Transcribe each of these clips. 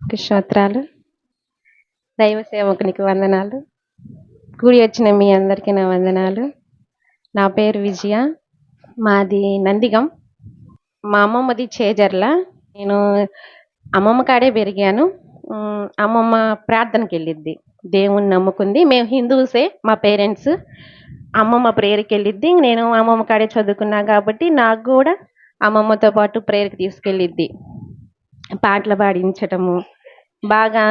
కి స్తోత్రాలు దైవ సేవకునికి వందనాలు. కూడి వచ్చిన మీ అందరికీ నా వందనాలు. నా పేరు విజయ. మాది నందిగం. మా అమ్మమ్మది చేజర్ల. నేను అమ్మమ్మ కాడే పెరిగాను. అమ్మమ్మ ప్రార్థనకి వెళ్ళిద్ది. దేవుణ్ణి నమ్ముకుంది. మేము హిందూసే మా పేరెంట్స్. అమ్మమ్మ ప్రేయర్కి వెళ్ళిద్ది. నేను అమ్మమ్మ కాడే చదువుకున్నా కాబట్టి నాకు కూడా అమ్మమ్మతో పాటు ప్రేయర్కి తీసుకెళ్ళిద్ది. పాటలు పాడించటము. బాగా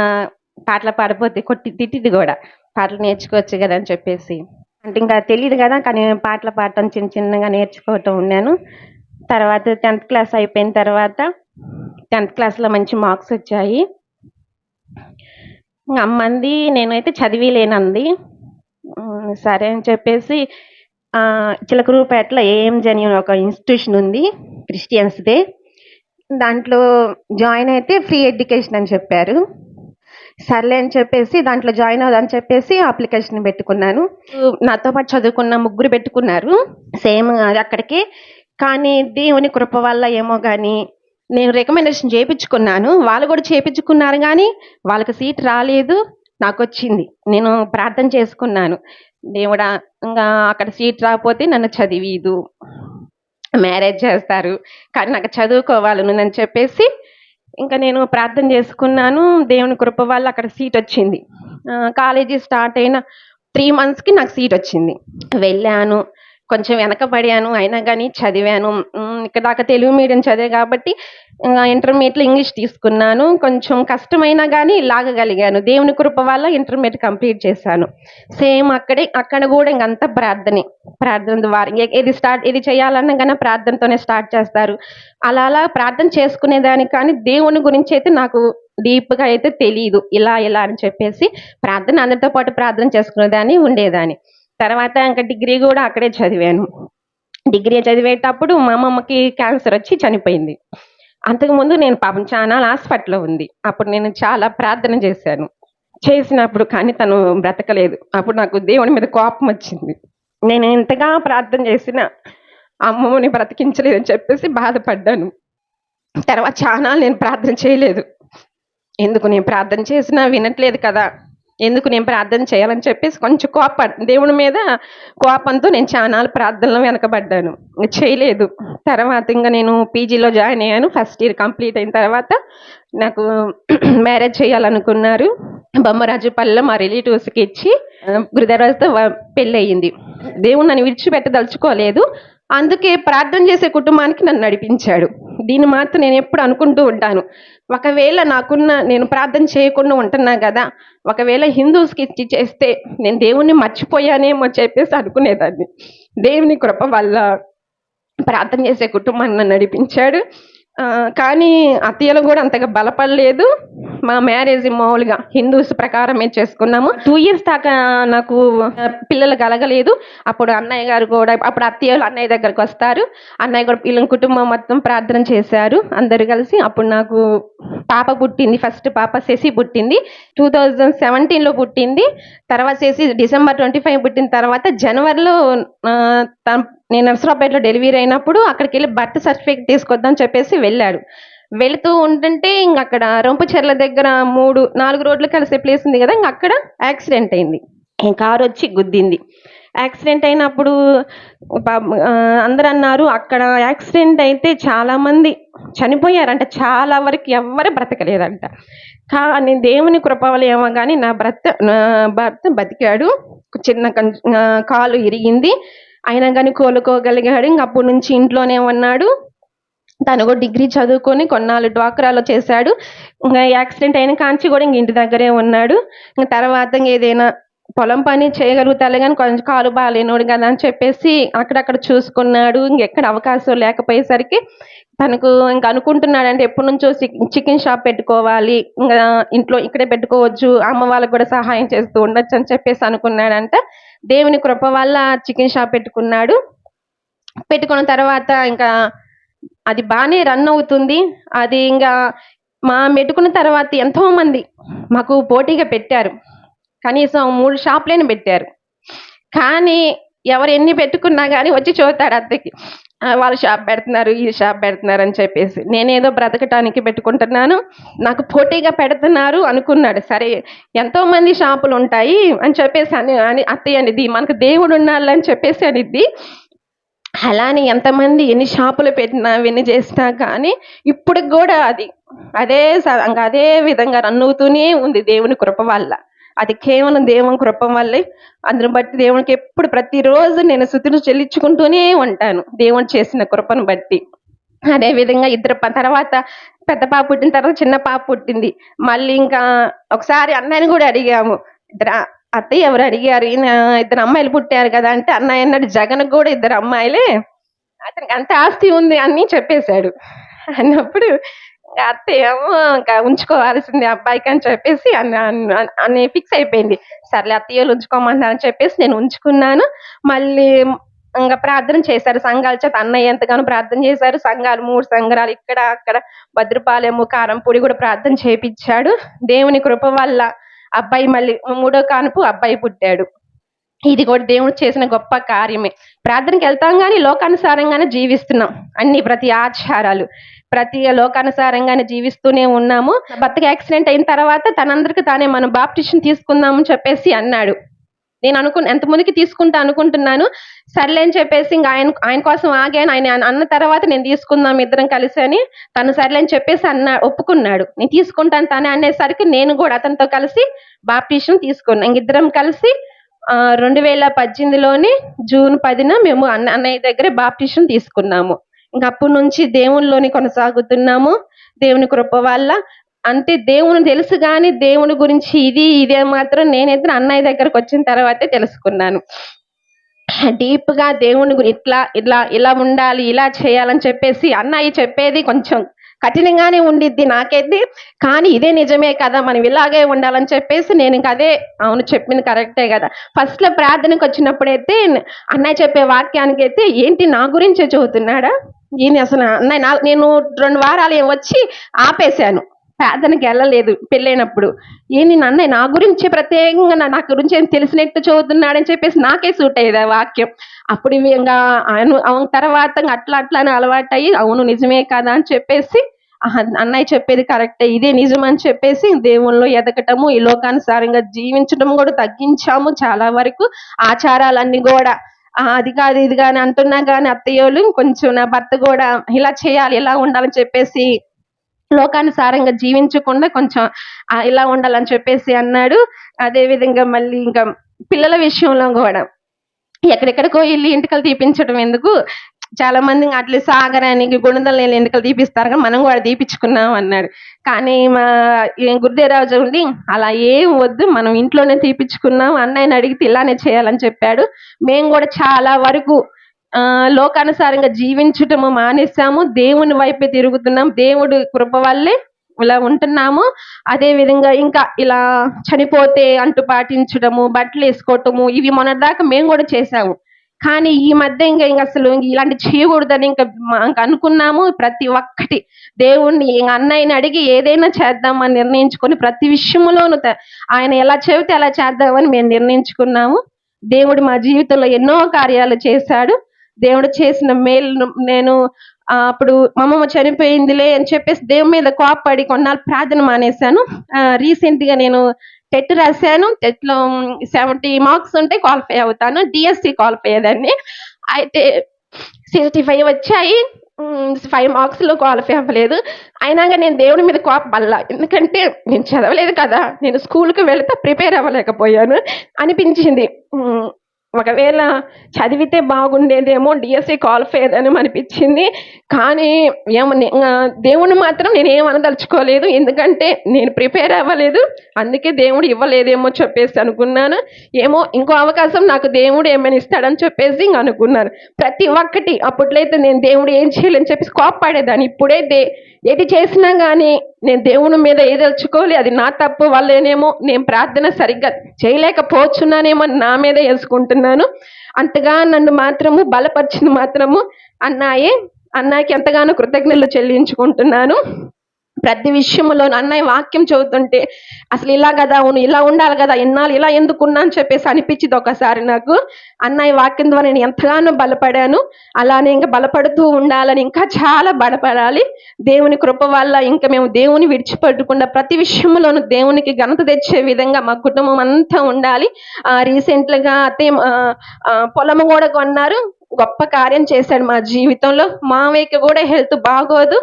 పాటలు పాడిపోతే కొట్టి తిట్టిది కూడా. పాటలు నేర్చుకోవచ్చు కదా అని చెప్పేసి. అంటే ఇంకా తెలియదు కదా కానీ పాటలు పాడటం చిన్న చిన్నగా నేర్చుకోవటం ఉన్నాను. తర్వాత టెన్త్ క్లాస్ అయిపోయిన తర్వాత టెన్త్ క్లాస్లో మంచి మార్క్స్ వచ్చాయి. అమ్మంది నేనైతే చదివిలేనంది. సరే అని చెప్పేసి చిలకరూపేటలో ఏఎంజి అని ఒక ఇన్స్టిట్యూషన్ ఉంది క్రిస్టియన్స్దే. దాంట్లో జాయిన్ అయితే ఫ్రీ ఎడ్యుకేషన్ అని చెప్పారు. సర్లే అని చెప్పేసి దాంట్లో జాయిన్ అవుదని చెప్పేసి అప్లికేషన్ పెట్టుకున్నాను. నాతో పాటు చదువుకున్న ముగ్గురు పెట్టుకున్నారు. సేమ్ అక్కడికి. కానీ దేవుని కృప వల్ల ఏమో కానీ నేను రికమెండేషన్ చేయించుకున్నాను వాళ్ళు కూడా చేయించుకున్నారు కానీ వాళ్ళకి సీట్ రాలేదు. నాకు వచ్చింది. నేను ప్రార్థన చేసుకున్నాను. దేవుడా ఇంకా అక్కడ సీట్ రాకపోతే నన్ను చదివీదు. మ్యారేజ్ చేస్తారు. కానీ నాకు చదువుకోవాలని అని చెప్పేసి ఇంకా నేను ప్రార్థన చేసుకున్నాను. దేవుని కృప వల్ల అక్కడ సీట్ వచ్చింది. కాలేజీ స్టార్ట్ అయిన త్రీ మంత్స్కి నాకు సీట్ వచ్చింది. వెళ్ళాను. కొంచెం వెనకబడాను అయినా కానీ చదివాను. ఇక్కడ దాకా తెలుగు మీడియం చదివే కాబట్టి ఇంటర్మీడియట్లో ఇంగ్లీష్ తీసుకున్నాను. కొంచెం కష్టమైనా కానీ లాగగలిగాను. దేవుని కృప వల్ల ఇంటర్మీడియట్ కంప్లీట్ చేశాను. సేమ్ అక్కడే అక్కడ కూడా ఇంకంతా ప్రార్థనే ప్రార్థన ద్వారా. ఏది స్టార్ట్ ఏది చేయాలన్నా కానీ ప్రార్థనతోనే స్టార్ట్ చేస్తారు. అలా అలా ప్రార్థన చేసుకునేదానికి కానీ దేవుని గురించి అయితే నాకు డీప్గా అయితే తెలియదు ఇలా ఇలా అని చెప్పేసి ప్రార్థన అందరితో పాటు ప్రార్థన చేసుకునేదాన్ని ఉండేదాన్ని. తర్వాత ఇంకా డిగ్రీ కూడా అక్కడే చదివాను. డిగ్రీ చదివేటప్పుడు మా అమ్మమ్మకి క్యాన్సర్ వచ్చి చనిపోయింది. అంతకుముందు నేను పాపం చాలా హాస్పిటల్లో ఉంది. అప్పుడు నేను చాలా ప్రార్థన చేశాను. చేసినప్పుడు కానీ తను బ్రతకలేదు. అప్పుడు నాకు దేవుని మీద కోపం వచ్చింది. నేను ఎంతగా ప్రార్థన చేసినా అమ్మమ్మని బ్రతికించలేదని చెప్పేసి బాధపడ్డాను. తర్వాత చాలా నేను ప్రార్థన చేయలేదు. ఎందుకు నేను ప్రార్థన చేసినా వినట్లేదు కదా. ఎందుకు నేను ప్రార్థన చేయాలని చెప్పేసి కొంచెం కోప దేవుని మీద కోపంతో నేను చాలా ప్రార్థనలో వెనకబడ్డాను. చేయలేదు. తర్వాత ఇంకా నేను పీజీలో జాయిన్ అయ్యాను. ఫస్ట్ ఇయర్ కంప్లీట్ అయిన తర్వాత నాకు మ్యారేజ్ చేయాలనుకున్నారు. బొమ్మరాజుపల్లిలో మా రిలేటివ్స్కి ఇచ్చి గురుదరాజుతో పెళ్ళి అయ్యింది దేవుడు నన్ను విడిచిపెట్టదలుచుకోలేదు. అందుకే ప్రార్థన చేసే కుటుంబానికి నన్ను నడిపించాడు. దీన్ని మాత్రం నేను ఎప్పుడు అనుకుంటూ ఉంటాను. ఒకవేళ నాకున్న నేను ప్రార్థన చేయకుండా ఉంటున్నా కదా ఒకవేళ హిందూస్కి ఇచ్చి చేస్తే నేను దేవుణ్ణి మర్చిపోయానేమో చెప్పేసి అనుకునేదాన్ని. దేవుని కృప వల్ల ప్రార్థన చేసే కుటుంబాన్ని నన్ను నడిపించాడు. కానీ అత్తయ్యలు కూడా అంతగా బలపడలేదు. మా మ్యారేజ్ మామూలుగా హిందూస్ ప్రకారమే చేసుకున్నాము. టూ ఇయర్స్ దాకా నాకు పిల్లలు కలగలేదు. అప్పుడు అన్నయ్య గారు కూడా అప్పుడు అత్తయ్యలు అన్నయ్య దగ్గరకు వస్తారు. అన్నయ్య కూడా పిల్లల కుటుంబం మొత్తం ప్రార్థన చేశారు. అందరు కలిసి అప్పుడు నాకు పాప పుట్టింది. ఫస్ట్ పాప శశి పుట్టింది. టూ థౌజండ్ సెవెంటీన్లో పుట్టింది. తర్వాత శశి డిసెంబర్ ట్వంటీ ఫైవ్ పుట్టిన తర్వాత జనవరిలో నేను నర్సరావుపేటలో డెలివరీ అయినప్పుడు అక్కడికి వెళ్ళి బర్త్ సర్టిఫికేట్ తీసుకొద్దాం చెప్పేసి వెళ్ళాడు. వెళుతూ ఉంటుంటే ఇంక అక్కడ రొంపుచెర్ల దగ్గర మూడు నాలుగు రోడ్లు కలిసే ప్లేస్ ఉంది కదా ఇంక అక్కడ యాక్సిడెంట్ అయింది. కారు వచ్చి గుద్దింది. యాక్సిడెంట్ అయినప్పుడు అందరు అన్నారు అక్కడ యాక్సిడెంట్ అయితే చాలామంది చనిపోయారంట చాలా వరకు ఎవ్వరు బ్రతకలేదంట. కానీ దేవుని కృప కానీ నా భర్త నా భర్త బతికాడు. చిన్న కాలు ఇరిగింది. అయినా కానీ కోలుకోగలిగాడు. ఇంక అప్పటి నుంచి ఇంట్లోనే ఉన్నాడు. తను కూడా డిగ్రీ చదువుకొని కొన్నాళ్ళు డ్వాక్రాలో చేశాడు. ఇంకా యాక్సిడెంట్ అయిన కాంచి కూడా ఇంక ఇంటి దగ్గరే ఉన్నాడు. ఇంకా తర్వాత ఏదైనా పొలం పని చేయగలుగుతాలే కానీ కొంచెం కాలు బాగాలేనోడు కదా అని చెప్పేసి అక్కడక్కడ చూసుకున్నాడు. ఇంకెక్కడ అవకాశం లేకపోయేసరికి తనకు ఇంకా అనుకుంటున్నాడు అంటే ఎప్పటి నుంచో చికెన్ షాప్ పెట్టుకోవాలి. ఇంకా ఇంట్లో ఇక్కడే పెట్టుకోవచ్చు. అమ్మ వాళ్ళకి కూడా సహాయం చేస్తూ ఉండొచ్చు అని చెప్పేసి అనుకున్నాడంట. దేవుని కృప వల్ల చికెన్ షాప్ పెట్టుకున్నాడు. పెట్టుకున్న తర్వాత ఇంకా అది బాగానే రన్ అవుతుంది. అది ఇంకా మా పెట్టుకున్న తర్వాత ఎంతో మంది మాకు పోటీగా పెట్టారు. కనీసం మూడు షాపులైనా పెట్టారు. కానీ ఎవరు ఎన్ని పెట్టుకున్నా కానీ వచ్చి చూస్తాడు అద్దెకి వాళ్ళు షాప్ పెడుతున్నారు ఈ షాప్ పెడుతున్నారు అని చెప్పేసి. నేనేదో బ్రతకటానికి పెట్టుకుంటున్నాను నాకు పోటీగా పెడుతున్నారు అనుకున్నాడు. సరే ఎంతో మంది షాపులు ఉంటాయి అని చెప్పేసి అని అని అత్తయ్య అనేది మనకు దేవుడు ఉన్నాళ్ళు అని చెప్పేసి అనిద్ది. అలానే ఎంతమంది ఎన్ని షాపులు పెట్టినా ఎన్ని చేసినా కానీ ఇప్పుడు కూడా అది అదే అదే విధంగా రన్ అవుతూనే ఉంది దేవుని కృప వల్ల. అది కేవలం దేవుని కృప వల్లే. అందుని బట్టి దేవునికి ఎప్పుడు ప్రతిరోజు నేను శృతిని చెల్లించుకుంటూనే ఉంటాను దేవుడు చేసిన కృపను బట్టి. అదే విధంగా ఇద్దరు తర్వాత పెద్ద పాప పుట్టిన తర్వాత చిన్న పాప పుట్టింది. మళ్ళీ ఇంకా ఒకసారి అన్నయ్యని కూడా అడిగాము. ఇద్దరు అత్తయ్య ఎవరు అడిగారు? ఈయన ఇద్దరు అమ్మాయిలు పుట్టారు కదా అంటే అన్నయ్య అన్నాడు జగన్ కూడా ఇద్దరు అమ్మాయిలే. అతనికి అంత ఆస్తి ఉంది అని చెప్పేశాడు. అన్నప్పుడు ఇంకా అత్తయ్య ఇంకా ఉంచుకోవాల్సింది అబ్బాయికి అని చెప్పేసి అని ఫిక్స్ అయిపోయింది. సర్లే అత్తయ్యలు ఉంచుకోమన్నారని చెప్పేసి నేను ఉంచుకున్నాను. మళ్ళీ ఇంకా ప్రార్థన చేశారు సంఘాల చేత. అన్నయ్య ఎంతగానో ప్రార్థన చేశారు. సంఘాలు మూడు సంఘాలు ఇక్కడ అక్కడ. భద్రపాలెము కారంపూడి కూడా ప్రార్థన చేపించాడు దేవుని కృప వల్ల అబ్బాయి మళ్ళీ మూడో కానుపు అబ్బాయి పుట్టాడు. ఇది కూడా దేవుడు చేసిన గొప్ప కార్యమే. ప్రార్థనకి వెళ్తాం కానీ లోకానుసారంగానే జీవిస్తున్నాం. అన్ని ప్రతి ఆచారాలు. ప్రతి లోకానుసారంగానే జీవిస్తూనే ఉన్నాము. భర్తకి యాక్సిడెంట్ అయిన తర్వాత తనందరికి తానే మనం బాప్టిషన్ తీసుకుందామని చెప్పేసి అన్నాడు. నేను అనుకు ఎంత ముందుకి తీసుకుంటా అనుకుంటున్నాను? సర్లే అని చెప్పేసి ఇంకా ఆయన ఆయన కోసం ఆగాను. ఆయన అన్న- తర్వాత నేను తీసుకుందాం ఇద్దరం కలిసి అని తను సర్లే అని చెప్పేసి అన్న ఒప్పుకున్నాడు. నేను తీసుకుంటాను తానే అనేసరికి నేను కూడా అతనితో కలిసి బాప్టిషన్ తీసుకున్నాను ఇంక ఇద్దరం కలిసి రెండు వేల పద్దెనిమిదిలోని జూన్ పదిన మేము అన్న అన్నయ్య దగ్గర బాప్టిషన్ తీసుకున్నాము. ఇంకా అప్పటి నుంచి దేవునిలోని కొనసాగుతున్నాము. దేవుని కృప వల్ల. అంటే దేవుని తెలుసు కానీ దేవుని గురించి ఇది ఇదే మాత్రం నేనైతే అన్నయ్య దగ్గరకు వచ్చిన తర్వాతే తెలుసుకున్నాను. డీప్గా దేవుని ఇట్లా ఇట్లా ఇలా ఉండాలి ఇలా చేయాలని చెప్పేసి అన్నయ్య చెప్పేది కొంచెం కఠినంగానే ఉండిద్ది నాకైతే. కానీ ఇదే నిజమే కదా మనం ఇలాగే ఉండాలని చెప్పేసి నేను ఇంక అదే అవును చెప్పింది కరెక్టే కదా. ఫస్ట్లో ప్రార్థనకు వచ్చినప్పుడైతే అన్నయ్య చెప్పే వాక్యానికి అయితే ఏంటి నా గురించే చదువుతున్నాడా ఈయన అసలు అన్నయ్య నేను రెండు వారాలు ఏం వచ్చి ఆపేశాను. ప్రార్థనకి వెళ్ళలేదు పెళ్ళైనప్పుడు. ఏంది అన్నయ్య నా గురించి ప్రత్యేకంగా నా- గురించి ఏం తెలిసినట్టు చదువుతున్నాడని చెప్పేసి నాకే సూట్ అయ్యేది ఆ వాక్యం. అప్పుడు ఇంకా ఆయన అవును తర్వాత అట్లా అట్లా అని అలవాటు అయ్యి అవును నిజమే కదా అని చెప్పేసి అన్నయ్య చెప్పేది కరెక్టే ఇదే నిజం అని చెప్పేసి దేవుల్లో ఎదగటము ఈ లోకానుసారంగా జీవించడం కూడా తగ్గించాము చాలా వరకు. ఆచారాలన్నీ కూడా అది కాదు ఇది కానీ అంటున్నా కానీ అత్తయ్యోళ్ళు కొంచెం నా భర్త కూడా ఇలా చేయాలి ఇలా ఉండాలని చెప్పేసి లోకానుసారంగా జీవించకుండా కొంచెం ఇలా ఉండాలని చెప్పేసి అన్నాడు. అదే విధంగా మళ్ళీ ఇంకా పిల్లల విషయంలో కూడా ఎక్కడెక్కడికో వెళ్ళి ఇంటికలు తీపించడం ఎందుకు? చాలా మంది అట్లా సాగరానికి గుణదల నీళ్ళు తీపిస్తారు కానీ మనం కూడా తీపించుకున్నాం అన్నాడు. కానీ మా ఈ గురుదేవరాజు ఉండి అలా ఏం వద్దు మనం ఇంట్లోనే తీపించుకున్నాం అన్నయ్యని అడిగితే ఇలానే చేయాలని చెప్పాడు. మేము కూడా చాలా వరకు ఆ, లోకానుసారంగా జీవించటము మానేసాము దేవుని వైపే తిరుగుతున్నాం. దేవుడు కృప వల్లే ఇలా ఉంటున్నాము. అదే విధంగా ఇంకా ఇలా చనిపోతే అంటు పాటించడము బట్టలు వేసుకోవటము ఇవి మొన్నటిదాకా మేము కూడా చేసాము కానీ ఈ మధ్య ఇంకా ఇంకా అసలు ఇలాంటి చేయకూడదని ఇంకా ఇంకా అనుకున్నాము ప్రతి ఒక్కటి. దేవుణ్ణి ఇంక అన్నయ్యని అడిగి ఏదైనా చేద్దామని నిర్ణయించుకొని ప్రతి విషయంలోనూ త- ఆయన ఎలా చెబితే అలా చేద్దామని మేము నిర్ణయించుకున్నాము. దేవుడు మా జీవితంలో ఎన్నో కార్యాలు చేశాడు. దేవుడు చేసిన మేలు నేను ఆ, అప్పుడు మా అమ్మమ్మ చనిపోయిందిలే అని చెప్పేసి దేవుని మీద కోపడి కొన్నాళ్ళు ప్రార్థన మానేశాను. రీసెంట్గా నేను టెట్ రాశాను. టెట్లో సెవెంటీ మార్క్స్ ఉంటే క్వాలిఫై అవుతాను. డిఎస్సి క్వాలిఫై అయ్యేదాన్ని. అయితే సిక్స్టీ ఫైవ్ వచ్చాయి. ఫైవ్ మార్క్స్లో క్వాలిఫై అవ్వలేదు. అయినాక నేను దేవుడి మీద కోపపడలా. ఎందుకంటే నేను చదవలేదు కదా. నేను స్కూల్కి వెళితే ప్రిపేర్ అవ్వలేకపోయాను. అనిపించింది. ఒకవేళ చదివితే బాగుండేదేమో డిఎస్సి క్వాలిఫై అని అనిపించింది. కానీ ఏమని దేవుని మాత్రం నేను ఏమనదలుచుకోలేదు ఎందుకంటే నేను ప్రిపేర్ అవ్వలేదు. అందుకే దేవుడు ఇవ్వలేదేమో చెప్పేసి అనుకున్నాను. ఏమో ఇంకో అవకాశం నాకు దేవుడు ఏమైనా ఇస్తాడని చెప్పేసి ఇంక అనుకున్నాను. ప్రతి ఒక్కటి అప్పట్లయితే నేను దేవుడు ఏం చేయలేని చెప్పేసి కోప్పడేదాన్ని. ఇప్పుడే దే ఏది చేసినా కానీ నేను దేవుని మీద ఏదలుచుకోవాలి అది నా తప్పు వల్లేనేమో నేను ప్రార్థన సరిగ్గా చేయలేకపోవచ్చున్నానేమో అని నా మీద వేసుకుంటున్నాను అంతగా నన్ను మాత్రము బలపరిచింది మాత్రము అన్నాయే అన్నాకి ఎంతగానో కృతజ్ఞతలు చెల్లించుకుంటున్నాను. ప్రతి విషయంలో అన్నయ్య వాక్యం చదువుతుంటే అసలు ఇలా కదా అవును ఇలా ఉండాలి కదా ఇన్నాళ్ళు ఇలా ఎందుకున్నా అని చెప్పేసి అనిపించింది ఒకసారి నాకు. అన్నయ్య వాక్యం ద్వారా నేను ఎంతగానో బలపడాను. అలానే ఇంకా బలపడుతూ ఉండాలని ఇంకా చాలా బలపడాలి. దేవుని కృప వల్ల ఇంకా మేము దేవుని విడిచిపెట్టకుండా ప్రతి విషయంలోనూ దేవునికి ఘనత తెచ్చే విధంగా మా కుటుంబం అంతా ఉండాలి. ఆ రీసెంట్గా అతే పొలము కూడా కొన్నారు. గొప్ప కార్యం చేశాడు మా జీవితంలో. మావయ్యకి కూడా హెల్త్ బాగోదు.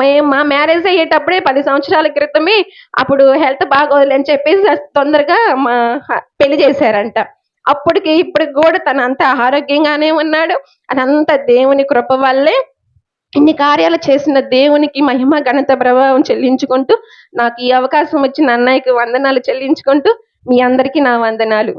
మేము మా మ్యారేజ్ అయ్యేటప్పుడే పది సంవత్సరాల క్రితమే అప్పుడు హెల్త్ బాగోదులే అని చెప్పేసి తొందరగా మా పెళ్ళి చేశారంట. అప్పటికి ఇప్పటికి కూడా తను అంత ఆరోగ్యంగానే ఉన్నాడు. అదంతా దేవుని కృప వల్లే ఇన్ని కార్యాలు చేసిన దేవునికి మహిమ ఘనత ప్రభావం చెల్లించుకుంటూ నాకు ఈ అవకాశం వచ్చిన అన్నయ్యకి వందనాలు చెల్లించుకుంటూ మీ అందరికీ నా వందనాలు.